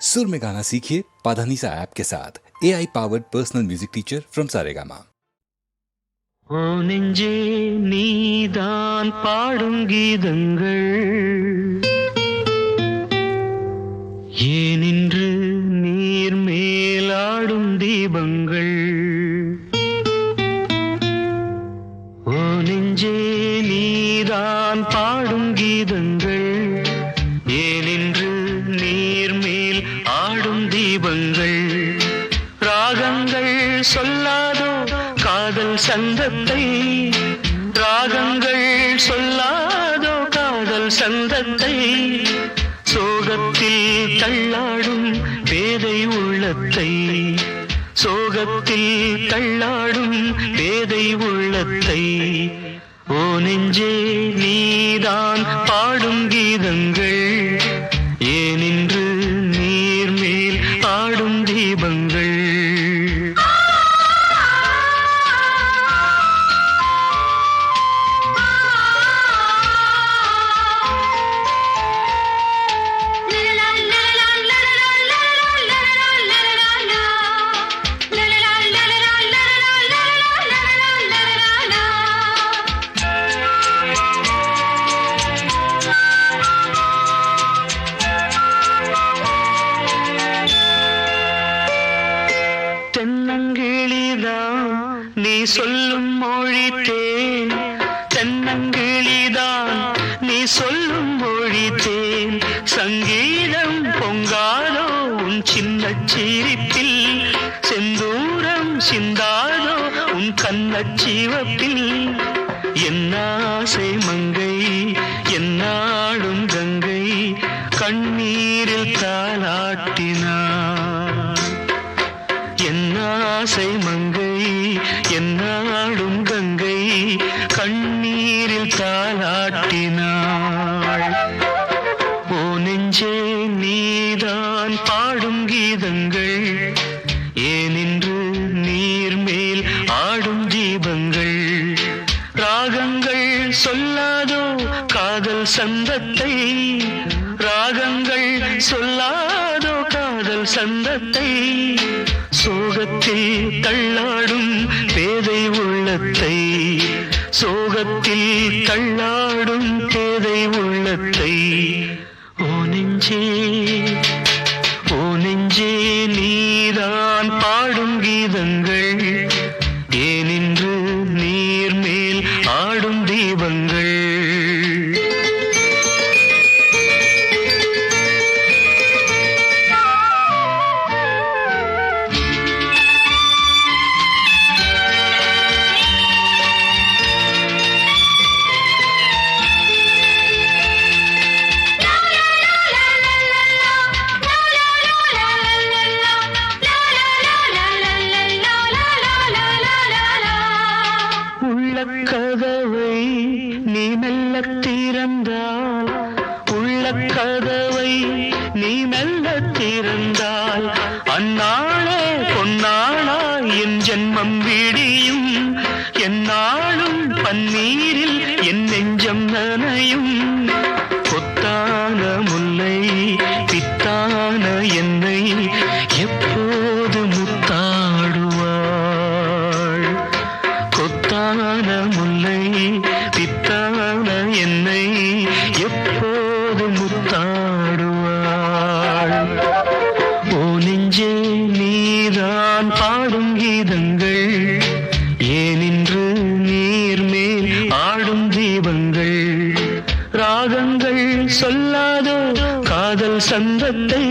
सुर में गाना सीखिए पाधानीसा ऐप के साथ A I powered personal music teacher from Saregama ஓ நெஞ்சே நீதான் பாடும் கீதங்கள் ஏனின்று நீர் மேலாடும் தீபங்கள் காதல் சந்தத்தை ராகங்கள் சொல்லாதோ காதல் சந்தத்தை சோகத்தில் தள்ளாடும் பேதை உள்ளத்தை சோகத்தில் தள்ளாடும் பேதை உள்ளத்தை. ஓ நெஞ்சே நீதான் பாடும் கீதங்கள் சிரிப்பில் செந்தூரம் சிந்தாதோ உன் கண்ணச் சிவப்பில். என்னாசை மங்கை என்னாடும் கங்கை கண்ணீரில் தாளாட்டினார் என்னாசை மங்கை என்னாடும் கங்கை கண்ணீரில் தாளாட்டினாள் ஓ நெஞ்சே நீ நான் பாடும் கீதங்கள் ஏனின்று நீர் மேல் ஆடும் தீபங்கள்? ராகங்கள் சொல்லாதோ காதல் சந்தத்தை? ராகங்கள் சொல்லாதோ காதல் சந்தத்தை? சோகத்தில் தள்ளாடும் பேதை உள்ளத்தை சோகத்தில் தள்ளாடும் பேதை உள்ள ஏனின்று நீர் மேல் ஆடும் தீபங்கள்? திறந்தால் உள்ள கதவை நீ மெல்ல திறந்தால் அந்நாளே பொன்னாளா என் ஜென்மம் விடியும். என்னாலும் பன்னீரில் என் நெஞ்சம் நனையும். கொத்தான முல்லை பித்தான என்னை எப்போது முத்தாடுவாள்? கொத்தான முல்லை என்னை எப்போது முத்தாடுவாள்? ஓ நெஞ்சே நீதான் பாடும் கீதங்கள். ஏனின்று நீர் மேல் ஆடும் தீபங்கள்? ராகங்கள் சொல்லாதோ காதல் சந்தத்தை?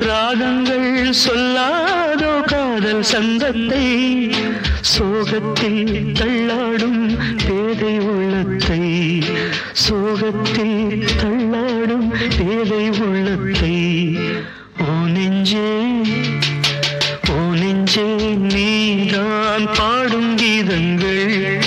ராகங்கள் சொல்லாதோ காதல் சந்தத்தை சோகத்தில் தள்ளாடும் பேதை உள்ளத்தை சோகத்தில் தள்ளாடும் பேதை உள்ளத்தை. ஓ நெஞ்சே ஓ நெஞ்சே நீதான் பாடும் கீதங்கள்.